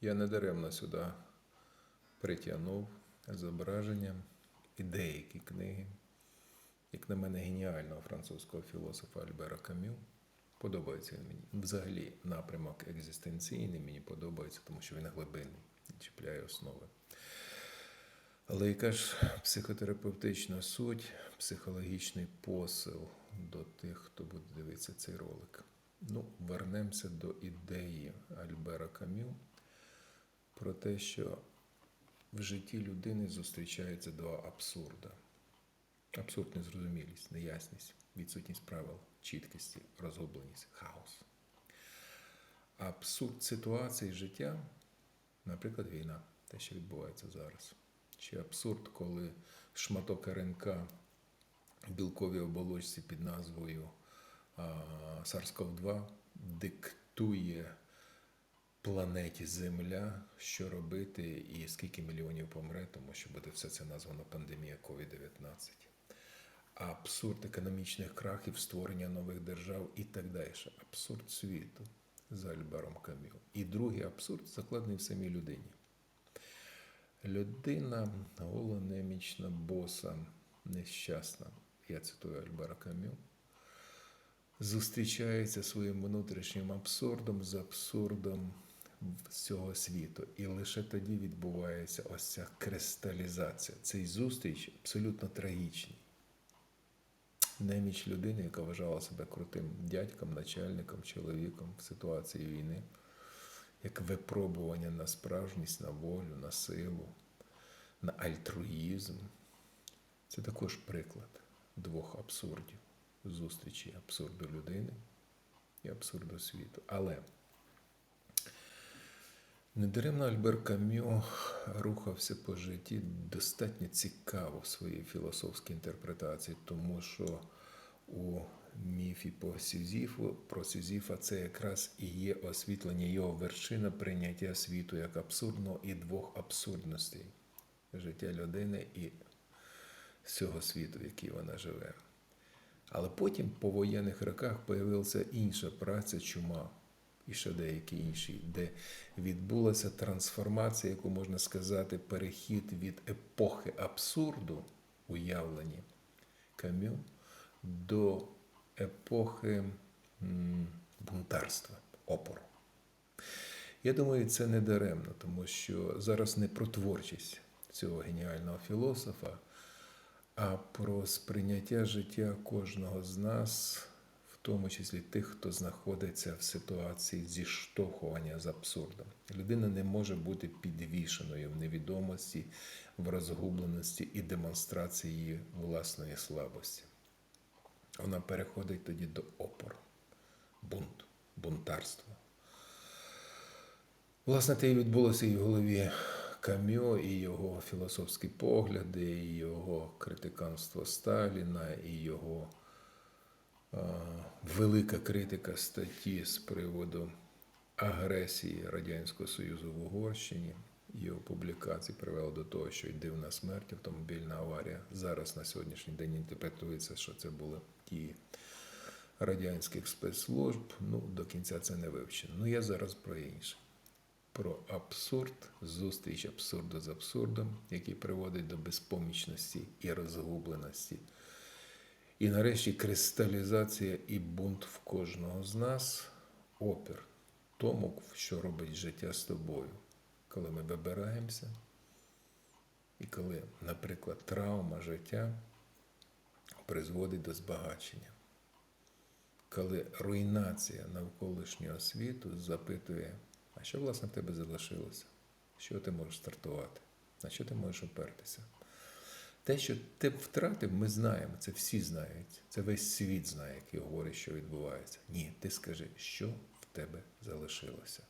Я недаремно сюди притягнув зображення і деякі книги, як на мене, геніального французького філософа Альбера Камю. Подобається він мені. Взагалі, напрямок екзистенційний мені подобається, тому що він глибинний і чіпляє основи. Але яка ж психотерапевтична суть, психологічний посил до тих, хто буде дивитися цей ролик? Ну, вернемося до ідеї Альбера Камю про те, що в житті людини зустрічаються два абсурда. Абсурд незрозумілість, неясність, відсутність правил, чіткості, розгубленість, хаос. Абсурд ситуації життя, наприклад, війна, те, що відбувається зараз. Чи абсурд, коли шматок РНК в білковій оболочці під назвою SARS-CoV-2 диктує планеті Земля, що робити і скільки мільйонів помре, тому що буде все це названо пандемія COVID-19. Абсурд економічних крахів, створення нових держав і так далі. Абсурд світу за Альбером Кам'ю. І другий абсурд закладений в самій людині. Людина гола, немічна, боса, нещасна. Я цитую Альбера Кам'ю. Зустрічається своїм внутрішнім абсурдом з абсурдом цього світу. І лише тоді відбувається ось ця кристалізація. Цей зустріч абсолютно трагічний. Неміч людини, яка вважала себе крутим дядьком, начальником, чоловіком в ситуації війни, як випробування на справжність, на волю, на силу, на альтруїзм. Це також приклад двох абсурдів зустрічі абсурду людини і абсурду світу. Але недаремно Альбер Кам'ю рухався по житті достатньо цікаво в своїй філософській інтерпретації, тому що у міфі по Сізіфу, про Сізіфа це якраз і є освітлення його вершина прийняття світу як абсурдного і двох абсурдностей життя людини і всього світу, в який вона живе. Але потім по воєнних роках появилася інша праця чума і ще деякі інші, де відбулася трансформація, яку можна сказати, перехід від епохи абсурду, уявлені кам'ю, до епохи бунтарства, опору. Я думаю, це не даремно, тому що зараз не про творчість цього геніального філософа а про сприйняття життя кожного з нас, тому числі тих, хто знаходиться в ситуації зіштовхування з абсурдом. Людина не може бути підвішеною в невідомості, в розгубленості і демонстрації її власної слабості. Вона переходить тоді до опору, бунт, бунтарства. Власне, те і відбулося і в голові Кам'ю, і його філософські погляди, і його критиканство Сталіна, і його велика критика статті з приводу агресії Радянського Союзу в Угорщині. Його публікації привело до того, що й дивна смерть, автомобільна аварія. Зараз на сьогоднішній день інтерпретується, що це були ті радянських спецслужб. Ну, до кінця це не вивчено. Ну, я зараз про інше про абсурд, зустріч абсурду з абсурдом, який приводить до безпомічності і розгубленості. І нарешті кристалізація і бунт в кожного з нас, опір тому, що робить життя з тобою, коли ми вибираємося, і коли, наприклад, травма життя призводить до збагачення. Коли руйнація навколишнього світу запитує, а що, власне, в тебе залишилося? Що ти можеш стартувати? На що ти можеш опертися? Те, що ти втратив, ми знаємо, це всі знають. Це весь світ знає, який говорить, що відбувається. Ні, ти скажи, що в тебе залишилося?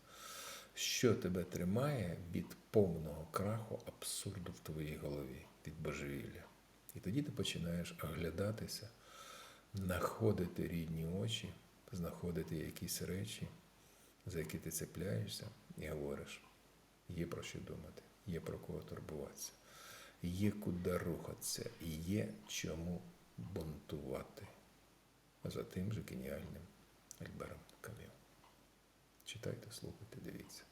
Що тебе тримає від повного краху абсурду в твоїй голові, від божевілля? І тоді ти починаєш оглядатися, знаходити рідні очі, знаходити якісь речі за які ти цепляєшся і говориш, є про що думати, є про кого турбуватися, є куди рухатися, і є чому бунтувати. За тим же геніальним Альбером Кам'ю. Читайте, слухайте, дивіться.